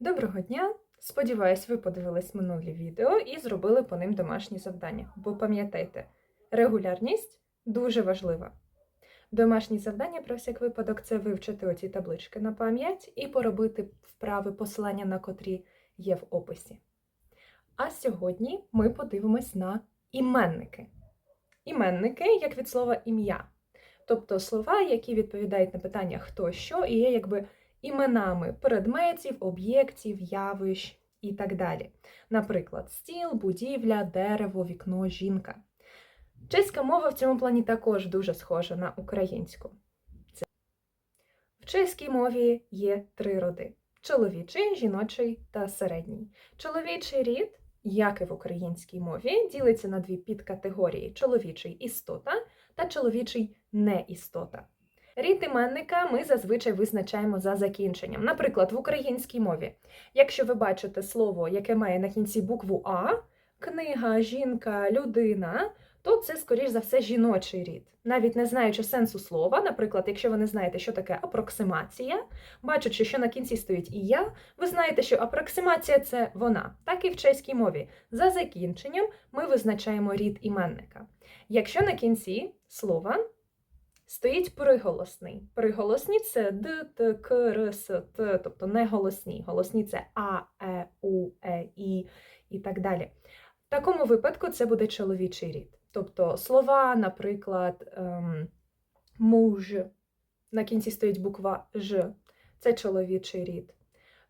Доброго дня! Сподіваюсь, ви подивились минулі відео і зробили по ним домашні завдання. Бо пам'ятайте, регулярність дуже важлива. Домашні завдання про всяк випадок це вивчити оці таблички на пам'ять і поробити вправи, посилання на котрі є в описі. А сьогодні ми подивимось на іменники. Іменники як від слова ім'я, тобто слова, які відповідають на питання хто що, і є якби іменами предметів, об'єктів, явищ і так далі. Наприклад, стіл, будівля, дерево, вікно, жінка. Чеська мова в цьому плані також дуже схожа на українську. В чеській мові є три роди: чоловічий, жіночий та середній. Чоловічий рід, як і в українській мові, ділиться на дві підкатегорії: чоловічий істота та чоловічий неістота. Рід іменника ми зазвичай визначаємо за закінченням. Наприклад, в українській мові, якщо ви бачите слово, яке має на кінці букву А, книга, жінка, людина, то це, скоріш за все, жіночий рід. Навіть не знаючи сенсу слова, наприклад, якщо ви не знаєте, що таке апроксимація, бачачи, що на кінці стоїть і я, ви знаєте, що апроксимація це вона. Так і в чеській мові. За закінченням ми визначаємо рід іменника. Якщо на кінці слова стоїть приголосний. Приголосні це д, т, к, р, с, т, тобто не голосні. Голосні це а, е, у, е, і і так далі. В такому випадку це буде чоловічий рід. Тобто слова, наприклад, ем, муж, на кінці стоїть буква Ж, це чоловічий рід.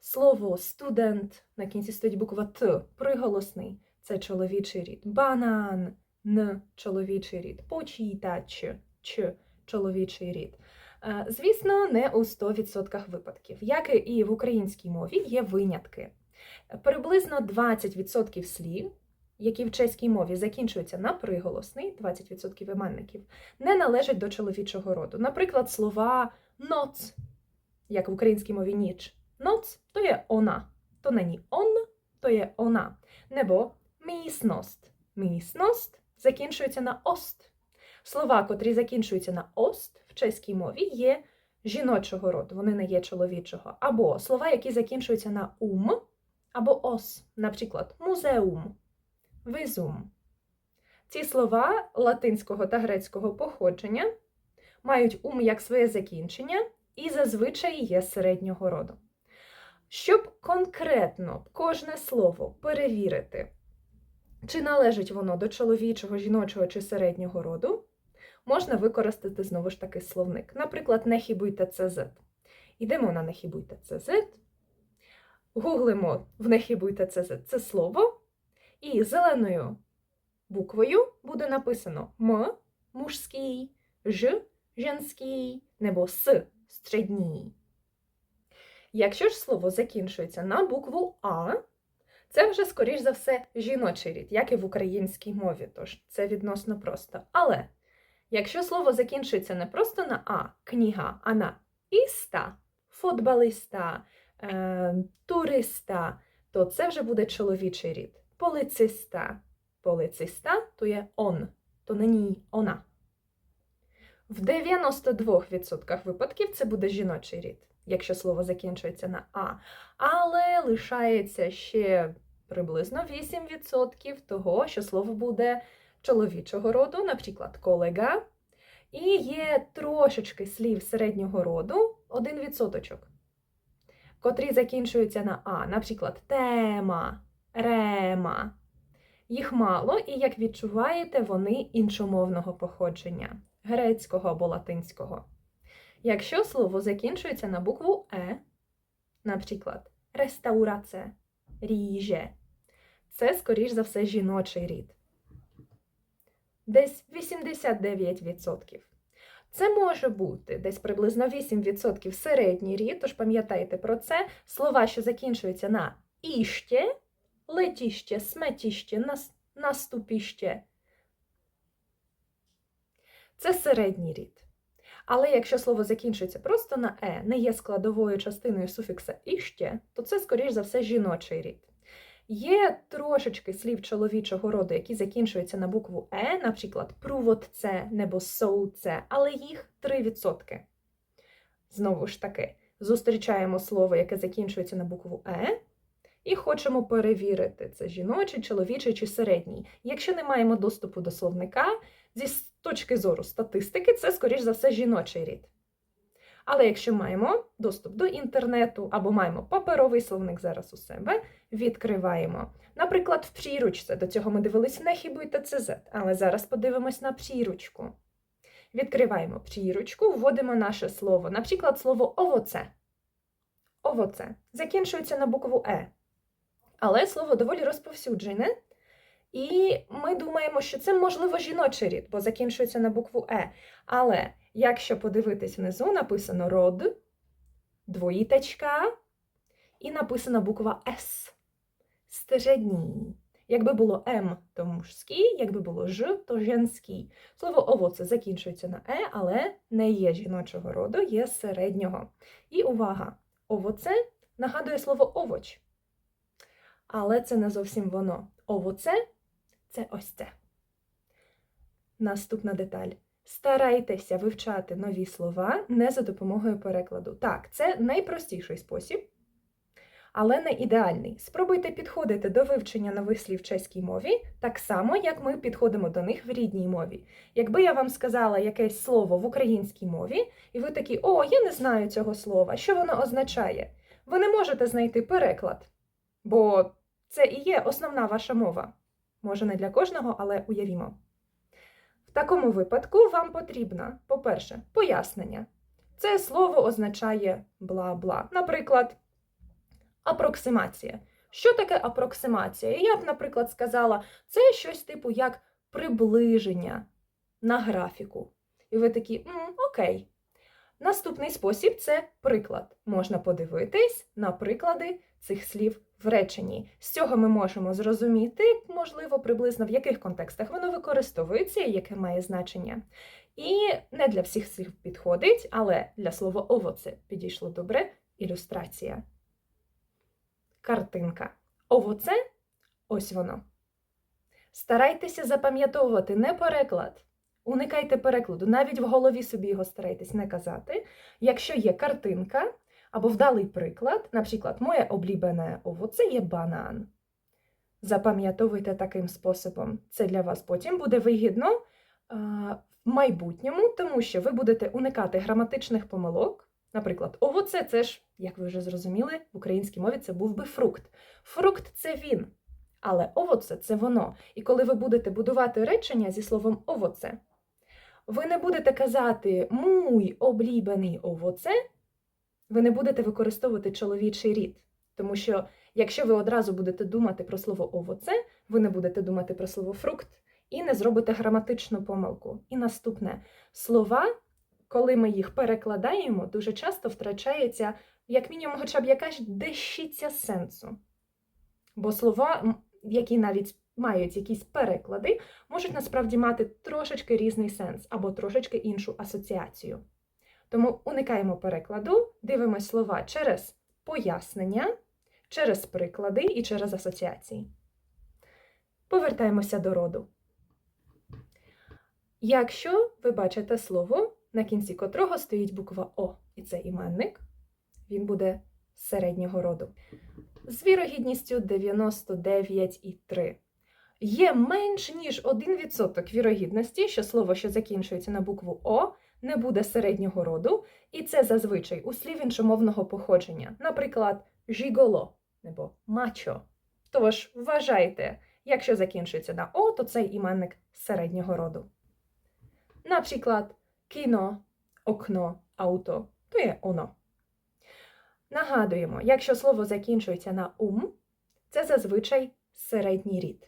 Слово студент, на кінці стоїть буква Т, приголосний, це чоловічий рід. Банан, Н, чоловічий рід. Почитач, Ч, чоловічий рід. Е, Звісно, не у 100% випадків. Як і в українській мові, є винятки. Приблизно 20% слів, які в чеській мові закінчуються на приголосний, 20% іменників, не належать до чоловічого роду. Наприклад, слова ноц, як в українській мові ніч. Ноц то є она, то нині он, то є она. Небо місност. Місност закінчується на ост. Слова, котрі закінчуються на ост в чеській мові, є жіночого роду, вони не є чоловічого. Або слова, які закінчуються на ум, або ос, наприклад, музеум, визум. Ці слова латинського та грецького походження мають ум як своє закінчення і зазвичай є середнього роду. Щоб конкретно кожне слово перевірити, чи належить воно до чоловічого, жіночого чи середнього роду, можна використати знову ж таки словник. Наприклад, не хібуйте ЦЗ. Йдемо на не хібуйте ЦЗ, гуглимо в не хібуйте ЦЗ це слово, і зеленою буквою буде написано М мужський, Ж женський, небо С стředній. Якщо ж слово закінчується на букву А, це вже, скоріш за все, жіночий рід, як і в українській мові, тож це відносно просто. Але якщо слово закінчується не просто на А, книга, а на іста, футболиста, е, туриста, то це вже буде чоловічий рід. Полициста. Полициста то є он, то нині она. В 92% випадків це буде жіночий рід, якщо слово закінчується на А. Але лишається ще приблизно 8% того, що слово буде чоловічого роду, наприклад, колега. І є трошечки слів середнього роду, 1%, котрі закінчуються на А, наприклад, тема, рема. Їх мало, і, як відчуваєте, вони іншомовного походження грецького або латинського. Якщо слово закінчується на букву Е, наприклад, реставраце, ріже, це, скоріш за все, жіночий рід. Десь 89%. Це може бути десь приблизно 8% середній рід, тож пам'ятайте про це. Слова, що закінчуються на іще, летіще, сметіще, нас- наступіще. Це середній рід. Але якщо слово закінчується просто на е, не є складовою частиною суфікса іще, то це, скоріш за все, жіночий рід. Є трошечки слів чоловічого роду, які закінчуються на букву Е, наприклад, пруводце небо соуце, але їх 3%. Знову ж таки, зустрічаємо слово, яке закінчується на букву Е, і хочемо перевірити, це жіночий, чоловічий чи середній. Якщо не маємо доступу до словника, зі точки зору статистики, це, скоріш за все, жіночий рід. Але якщо маємо доступ до інтернету або маємо паперовий словник зараз у себе, відкриваємо. Наприклад, в пріручці. До цього ми дивились на хібу і ТЦЗ, але зараз подивимось на пріручку. Відкриваємо пріручку, вводимо наше слово. Наприклад, слово овоце. Овоце закінчується на букву Е. Але слово доволі розповсюджене. І ми думаємо, що це можливо жіночий рід, бо закінчується на букву Е. Але якщо подивитись внизу, написано род, двоїточка, і написана буква С. Середній. Якби було М, то мужський, якби було Ж, то женський. Слово овоце закінчується на Е, але не є жіночого роду, є середнього. І увага! Овоце нагадує слово овоч. Але це не зовсім воно. Овоце це ось це. Наступна деталь. Старайтеся вивчати нові слова не за допомогою перекладу. Так, це найпростіший спосіб, але не ідеальний. Спробуйте підходити до вивчення нових слів в чеській мові так само, як ми підходимо до них в рідній мові. Якби я вам сказала якесь слово в українській мові, і ви такі, о, я не знаю цього слова, що воно означає? Ви не можете знайти переклад, бо це і є основна ваша мова. Може, не для кожного, але уявімо. В такому випадку вам потрібно, по-перше, пояснення. Це слово означає бла-бла. Наприклад, апроксимація. Що таке апроксимація? Я б, наприклад, сказала, це щось типу як приближення на графіку. І ви такі, М, окей. Наступний спосіб це приклад. Можна подивитись на приклади цих слів в реченні. З цього ми можемо зрозуміти, можливо, приблизно в яких контекстах воно використовується і яке має значення. І не для всіх слів підходить, але для слова овоце підійшло добре ілюстрація. Картинка. Овоце ось воно. Старайтеся запам'ятовувати не переклад. Уникайте перекладу, навіть в голові собі його старайтесь не казати. Якщо є картинка або вдалий приклад, наприклад, моє облюблене овоце є банан. Запам'ятовуйте таким способом. Це для вас потім буде вигідно в майбутньому, тому що ви будете уникати граматичних помилок. Наприклад, овоце це ж, як ви вже зрозуміли, в українській мові це був би фрукт. Фрукт це він, але овоце це воно. І коли ви будете будувати речення зі словом овоце, ви не будете казати муй облібаний овоце, ви не будете використовувати чоловічий рід. Тому що якщо ви одразу будете думати про слово овоце, ви не будете думати про слово фрукт і не зробите граматичну помилку. І наступне слова, коли ми їх перекладаємо, дуже часто втрачається, як мінімум, хоча б якась дещиця сенсу. Бо слова, які навіть мають якісь переклади, можуть насправді мати трошечки різний сенс або трошечки іншу асоціацію. Тому уникаємо перекладу, дивимося слова через пояснення, через приклади і через асоціації. Повертаємося до роду. Якщо ви бачите слово, на кінці котрого стоїть буква О, і це іменник, він буде середнього роду. З вірогідністю 99,3. Є менш ніж 1% вірогідності, що слово, що закінчується на букву О, не буде середнього роду, і це зазвичай у слів іншомовного походження, наприклад, жіголо або мачо. Тож вважайте, якщо закінчується на О, то цей іменник середнього роду. Наприклад, кіно, окно, ауто то є оно. Нагадуємо, якщо слово закінчується на ум, це зазвичай середній рід.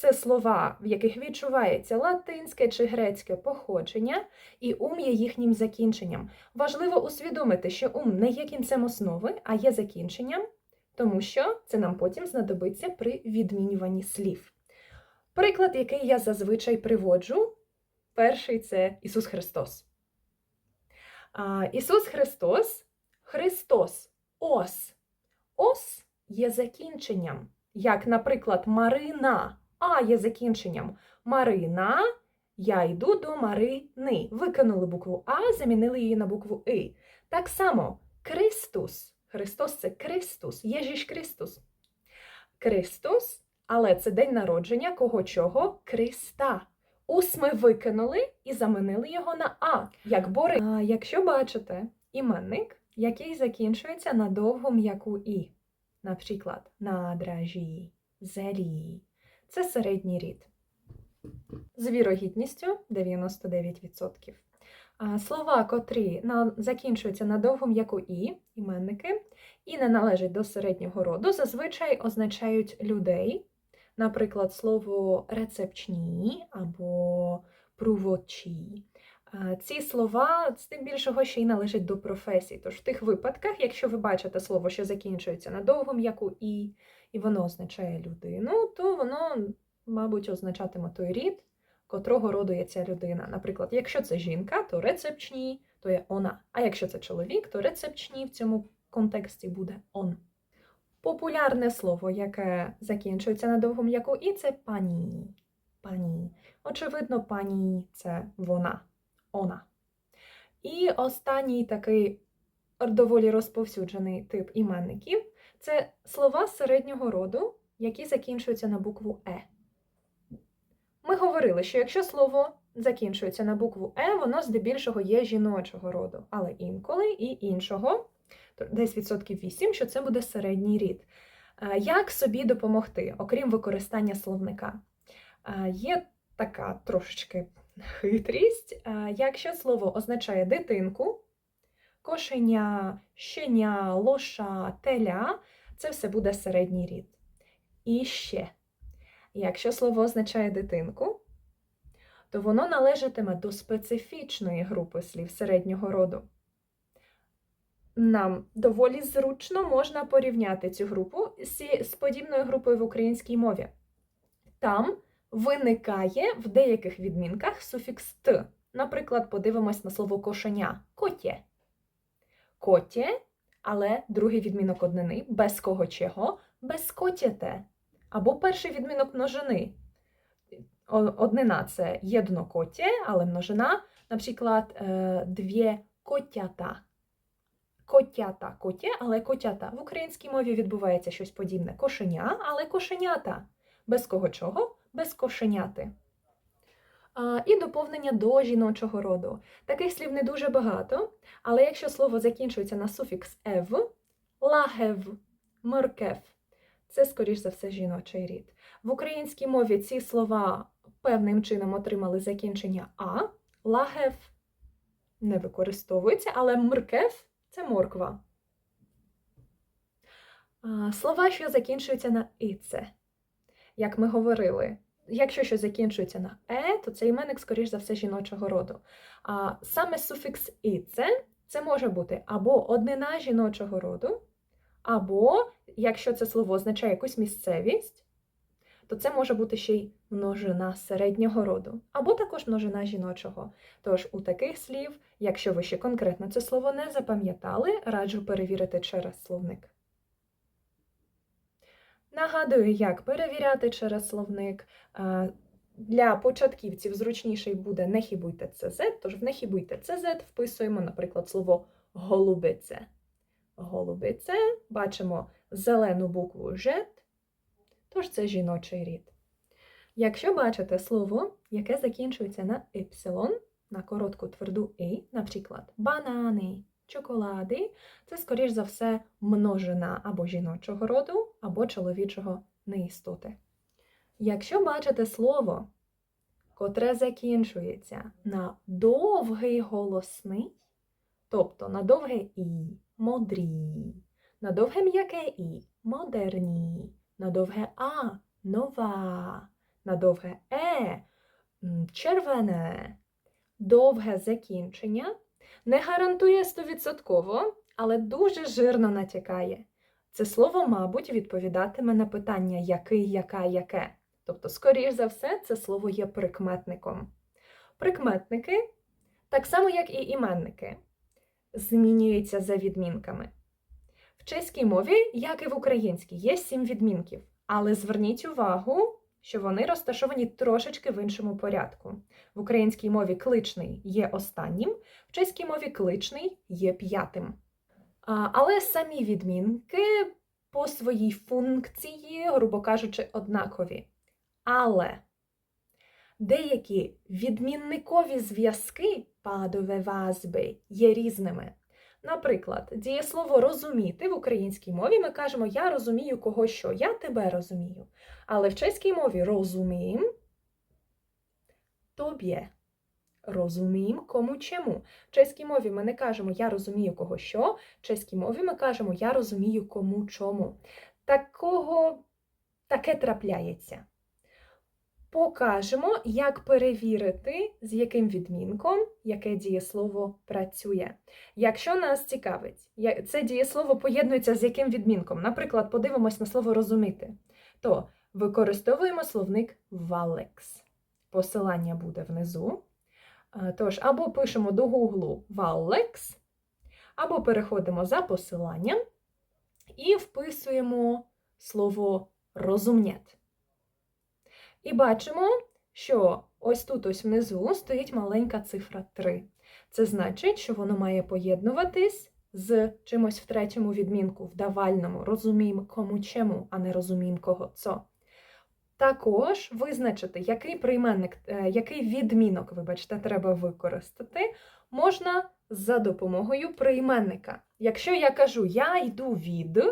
Це слова, в яких відчувається латинське чи грецьке походження, і ум є їхнім закінченням. Важливо усвідомити, що ум не є кінцем основи, а є закінченням, тому що це нам потім знадобиться при відмінюванні слів. Приклад, який я зазвичай приводжу, перший це Ісус Христос. А, Ісус Христос, Христос, ос. Ос є закінченням. Як, наприклад, Марина, а є закінченням. Марина, я йду до Марини. Викинули букву А, замінили її на букву И. Так само Кристус. Христос це Кристус, Єжіш Кристус. Кристус, але це день народження кого чого? Криста. Ус ми викинули і замінили його на А, як бори. А якщо бачите іменник, який закінчується на довгу м'яку І, наприклад, на дражі, зелі, це середній рід. З вірогідністю 99%. А Слова, котрі закінчуються на довгу м'яку І, іменники, і не належать до середнього роду, зазвичай означають людей. Наприклад, слово рецепчні або пруводчі. Ці слова здебільшого ще й належать до професій. Тож в тих випадках, якщо ви бачите слово, що закінчується на довгу м'яку І, і воно означає людину, то воно, мабуть, означатиме той рід, котрого роду є ця людина. Наприклад, якщо це жінка, то рецепчні, то є вона. А якщо це чоловік, то рецепчні в цьому контексті буде он. Популярне слово, яке закінчується на довгу м'яку і, це пані. Пані. Очевидно, пані це вона, она. І останній такий доволі розповсюджений тип іменників це слова середнього роду, які закінчуються на букву Е. Ми говорили, що якщо слово закінчується на букву Е, воно здебільшого є жіночого роду, але інколи і іншого, то десь відсотків 8, що це буде середній рід. Е, Як собі допомогти, окрім використання словника? Е, Є така трошечки хитрість. Е, Якщо слово означає дитинку, кошеня, щеня, лоша, теля, це все буде середній рід. І ще. Якщо слово означає дитинку, то воно належатиме до специфічної групи слів середнього роду. Нам доволі зручно можна порівняти цю групу з подібною групою в українській мові. Там виникає в деяких відмінках суфікс т. Наприклад, подивимось на слово кошеня котє. Котє, але другий відмінок однини без кого чого, без котєте. Або перший відмінок множини. Однина це єднокоттє, але множина, наприклад, е, дві котята. Котята, котє, але котята. В українській мові відбувається щось подібне. Кошеня, але кошенята. Без кого чого? Без кошеняти. І доповнення до жіночого роду. Таких слів не дуже багато, але якщо слово закінчується на суфікс ев, лагев, моркев, це, скоріш за все, жіночий рід. В українській мові ці слова певним чином отримали закінчення а, лагев не використовується, але мркев це морква. Слова, що закінчуються на іце. Як ми говорили, якщо щось закінчується на е, то це іменник, скоріш за все, жіночого роду. А саме суфікс іце це може бути або однина жіночого роду, або, якщо це слово означає якусь місцевість, то це може бути ще й множина середнього роду, або також множина жіночого. Тож у таких слів, якщо ви ще конкретно це слово не запам'ятали, раджу перевірити через словник. Нагадую, як перевіряти через словник. Е, Для початківців зручніший буде не хібуйте ЦЗ, тож в не хібуйте ЦЗ вписуємо, наприклад, слово голубице. Голубице, бачимо зелену букву Ж, тож це жіночий рід. Якщо бачите слово, яке закінчується на y, на коротку тверду «и», наприклад, банани, чоколади, це, скоріш за все, множина або жіночого роду, або чоловічого неістоти. Якщо бачите слово, котре закінчується на довгий голосний, тобто на довге і, модрі, на довге м'яке і, модерні, на довге а, нова, на довге е, червене, довге закінчення не гарантує стовідсотково, але дуже жирно натякає. Це слово, мабуть, відповідатиме на питання який, яка, яке. Тобто, скоріш за все, це слово є прикметником. Прикметники, так само як і іменники, змінюються за відмінками. В чеській мові, як і в українській, є сім відмінків, але зверніть увагу, що вони розташовані трошечки в іншому порядку. В українській мові кличний є останнім, в чеській мові кличний є п'ятим. Але самі відмінки по своїй функції, грубо кажучи, однакові. Але деякі відмінникові зв'язки падове вазби є різними. Наприклад, дієслово розуміти в українській мові ми кажемо Я розумію кого що, я тебе розумію. Але в чеській мові розумім тобі. Розумім кому чому. В чеській мові ми не кажемо Я розумію кого що, в чеській мові ми кажемо Я розумію кому чому. Такого таке трапляється. Покажемо, як перевірити, з яким відмінком яке дієслово працює. Якщо нас цікавить, це дієслово поєднується з яким відмінком, наприклад, подивимось на слово розуміти, то використовуємо словник Valex. Посилання буде внизу. Е, Тож, або пишемо до Гуглу Valex, або переходимо за посиланням і вписуємо слово розумнєт. І бачимо, що ось тут ось внизу стоїть маленька цифра 3. Це значить, що воно має поєднуватись з чимось в третьому відмінку, в давальному. Розуміємо кому чому, а не розуміємо кого цо. Також визначити, який прийменник, е, який відмінок, вибачте, треба використати, можна за допомогою прийменника. Якщо я кажу я йду від,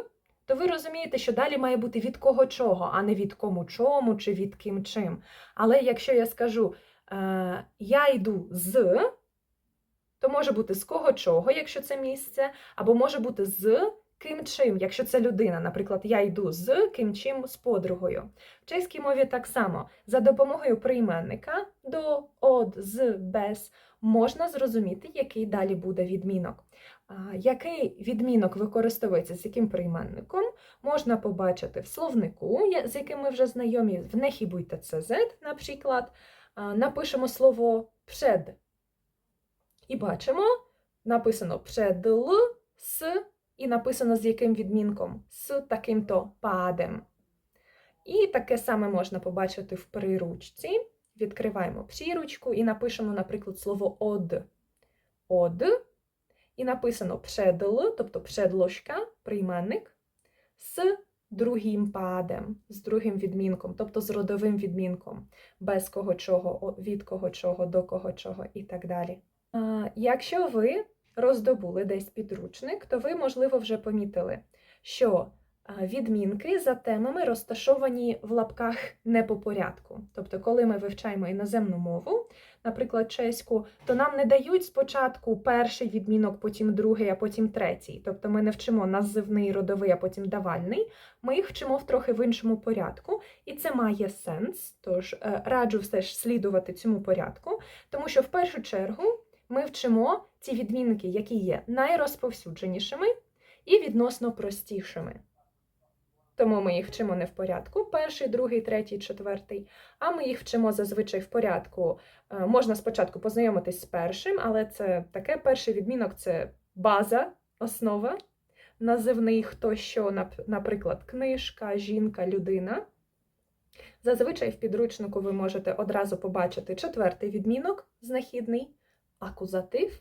то ви розумієте, що далі має бути від кого чого, а не від кому чому чи від ким чим. Але якщо я скажу е, я йду з, то може бути з кого чого, якщо це місце, або може бути з ким чим, якщо це людина. Наприклад, я йду з ким чим з подругою. В чеській мові так само за допомогою прийменника до од, з, без можна зрозуміти, який далі буде відмінок. Який відмінок використовується з яким прийменником, можна побачити в словнику, з яким ми вже знайомі, в нехібуйте CZ, наприклад, напишемо слово пред. І бачимо, написано предл, с, і написано з яким відмінком, з таким-то падем. І таке саме можна побачити в приручці. Відкриваємо приручку і напишемо, наприклад, слово од. Од. І написано предл, тобто предложка, прийменник, з другим падем, з другим відмінком, тобто з родовим відмінком, без кого чого, від кого чого, до кого чого і так далі. Якщо ви роздобули десь підручник, то ви, можливо, вже помітили, що відмінки за темами розташовані в лапках не по порядку. Тобто, коли ми вивчаємо іноземну мову, наприклад, чеську, то нам не дають спочатку перший відмінок, потім другий, а потім третій. Тобто ми не вчимо називний, родовий, а потім давальний. Ми їх вчимо в трохи в іншому порядку, і це має сенс. Тож е, раджу все ж слідувати цьому порядку, тому що в першу чергу ми вчимо ті відмінки, які є найрозповсюдженішими і відносно простішими. Тому ми їх вчимо не в порядку перший, другий, третій, четвертий, а ми їх вчимо зазвичай в порядку. Е, Можна спочатку познайомитись з першим, але це таке перший відмінок це база, основа, називний хто що, наприклад, книжка, жінка, людина. Зазвичай в підручнику ви можете одразу побачити четвертий відмінок, знахідний, акузатив,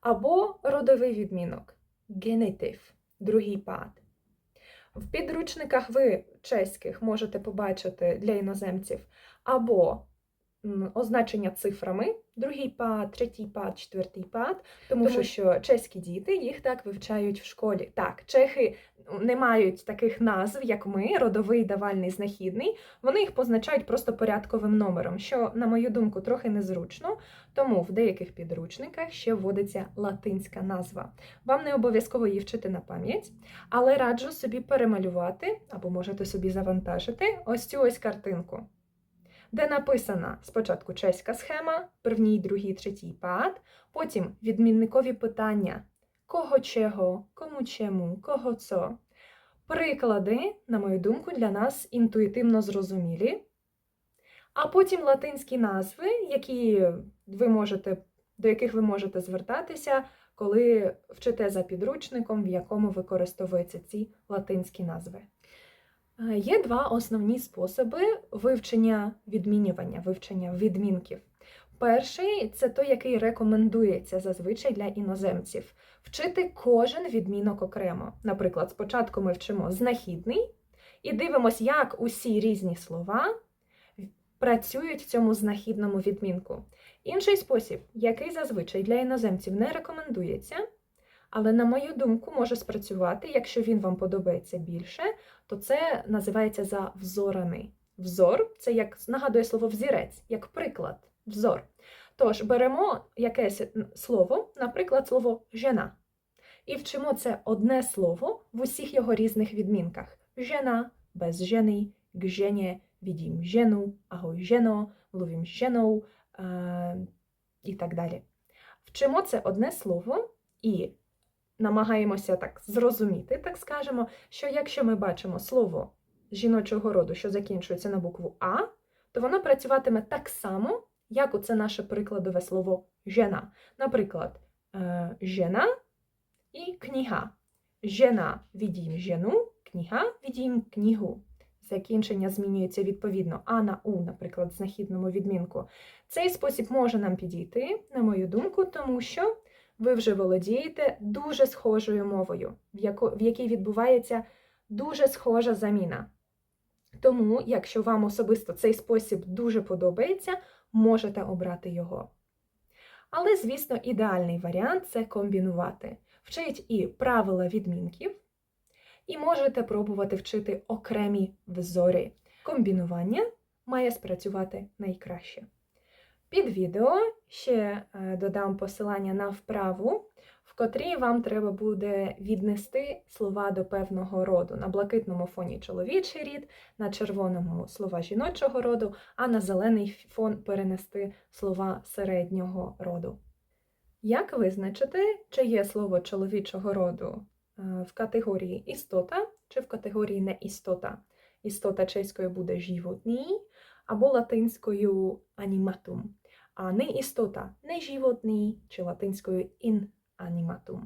або родовий відмінок генетив, другий пад. В підручниках ви чеських можете побачити для іноземців або означення цифрами, другий пад, третій пад, четвертий пад, тому, Тому що чеські діти їх так вивчають в школі. Так, чехи не мають таких назв, як ми, родовий, давальний, знахідний. Вони їх позначають просто порядковим номером, що, на мою думку, трохи незручно, тому в деяких підручниках ще вводиться латинська назва. Вам не обов'язково її вчити на пам'ять, але раджу собі перемалювати, або можете собі завантажити ось цю ось картинку, де написана спочатку чеська схема, первній, другий, третій пад, потім відмінникові питання кого чого, кому чому, кого цо. Приклади, на мою думку, для нас інтуїтивно зрозумілі. А потім латинські назви, які ви можете, до яких ви можете звертатися, коли вчите за підручником, в якому використовуються ці латинські назви. Е, Є два основні способи вивчення відмінювання, вивчення відмінків. Перший це той, який рекомендується зазвичай для іноземців. Вчити кожен відмінок окремо. Наприклад, спочатку ми вчимо знахідний і дивимося, як усі різні слова працюють в цьому знахідному відмінку. Інший спосіб, який зазвичай для іноземців не рекомендується, але, на мою думку, може спрацювати, якщо він вам подобається більше, то це називається за взорами. Взор це як нагадує слово взірець, як приклад, взор. Тож беремо якесь слово, наприклад, слово жена, і вчимо це одне слово в усіх його різних відмінках: жена, без жени, к жені, відім жену, агой жено, ловім жену е, і так далі. Вчимо це одне слово і намагаємося так зрозуміти, так скажемо, що якщо ми бачимо слово жіночого роду, що закінчується на букву А, то воно працюватиме так само, як оце наше прикладове слово жена. Наприклад, е, жена і книга. Жена відім жену, книга відім книгу. Закінчення змінюється відповідно А на У, наприклад, в знахідному відмінку. Цей спосіб може нам підійти, на мою думку, тому що ви вже володієте дуже схожою мовою, в, якій відбувається дуже схожа заміна. Тому, якщо вам особисто цей спосіб дуже подобається, можете обрати його. Але, звісно, ідеальний варіант це комбінувати. Вчить і правила відмінків, і можете пробувати вчити окремі взорі. Комбінування має спрацювати найкраще. Під відео ще е, додам посилання на вправу, в котрій вам треба буде віднести слова до певного роду. На блакитному фоні чоловічий рід, на червоному слова жіночого роду, а на зелений фон перенести слова середнього роду. Як визначити, чи є слово чоловічого роду е, в категорії істота чи в категорії неістота? Істота чеською буде животний або латинською аніматум а не істота, неживотний чи латинською inanimatum.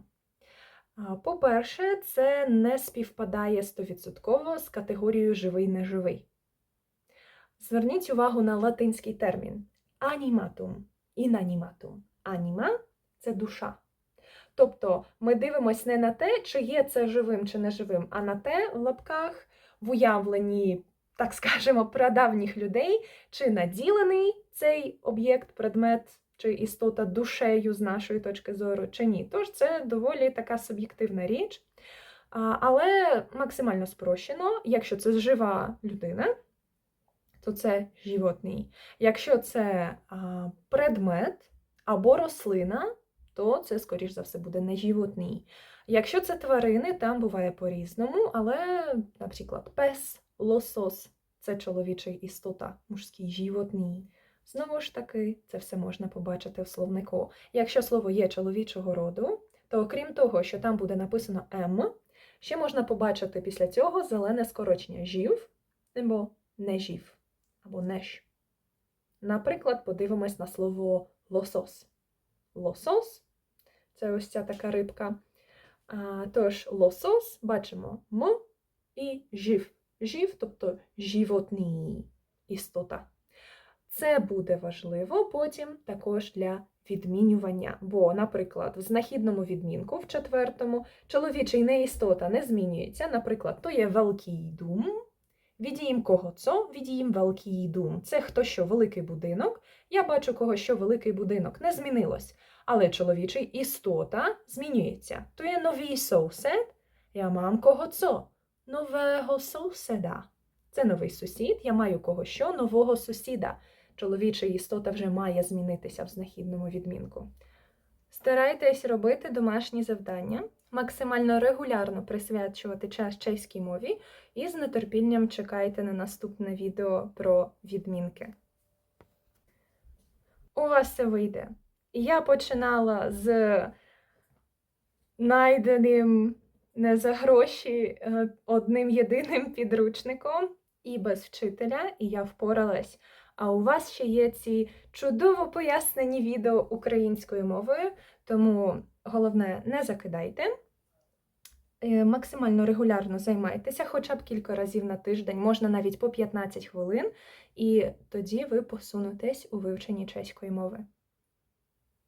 По-перше, це не співпадає 100% з категорією живий-неживий. Зверніть увагу на латинський термін animatum, inanimatum. Аніма це душа. Тобто ми дивимося не на те, чи є це живим чи неживим, а на те в лапках в уявленні так скажемо, прадавніх людей, чи наділений цей об'єкт, предмет чи істота душею з нашої точки зору, чи ні. Тож це доволі така суб'єктивна річ. Але максимально спрощено, якщо це жива людина, то це животний. Якщо це предмет або рослина, то це, скоріш за все, буде не животний. Якщо це тварини, там буває по-різному, але, наприклад, пес, лосос це чоловічий істота, мужський животний. Знову ж таки, це все можна побачити в словнику. Якщо слово є чоловічого роду, то окрім того, що там буде написано М, ще можна побачити після цього зелене скорочення жів або не жів, або неж. Наприклад, подивимось на слово лосос. Лосос це ось ця така рибка. А, Тож, лосос бачимо М і жив жив, тобто животний істота. Це буде важливо потім також для відмінювання. Бо, наприклад, в знахідному відмінку, в четвертому, чоловічий неістота не змінюється. Наприклад, то є великий дум. Відіїм кого цо, відіїм великий дум. Це хто що великий будинок. Я бачу кого що великий будинок не змінилось. Але чоловічий істота змінюється. То є новий соусед, я мам кого цо нового сусіда. Це новий сусід, я маю кого що нового сусіда. Чоловіча істота вже має змінитися в знахідному відмінку. Старайтесь робити домашні завдання, максимально регулярно присвячувати час чеській мові і з нетерпінням чекайте на наступне відео про відмінки. У вас це вийде. Я починала з найденим не за гроші е, одним єдиним підручником і без вчителя, і я впоралась. А у вас ще є ці чудово пояснені відео українською мовою, тому головне не закидайте. Е, Максимально регулярно займайтеся, хоча б кілька разів на тиждень, можна навіть по 15 хвилин, і тоді ви посунетесь у вивченні чеської мови.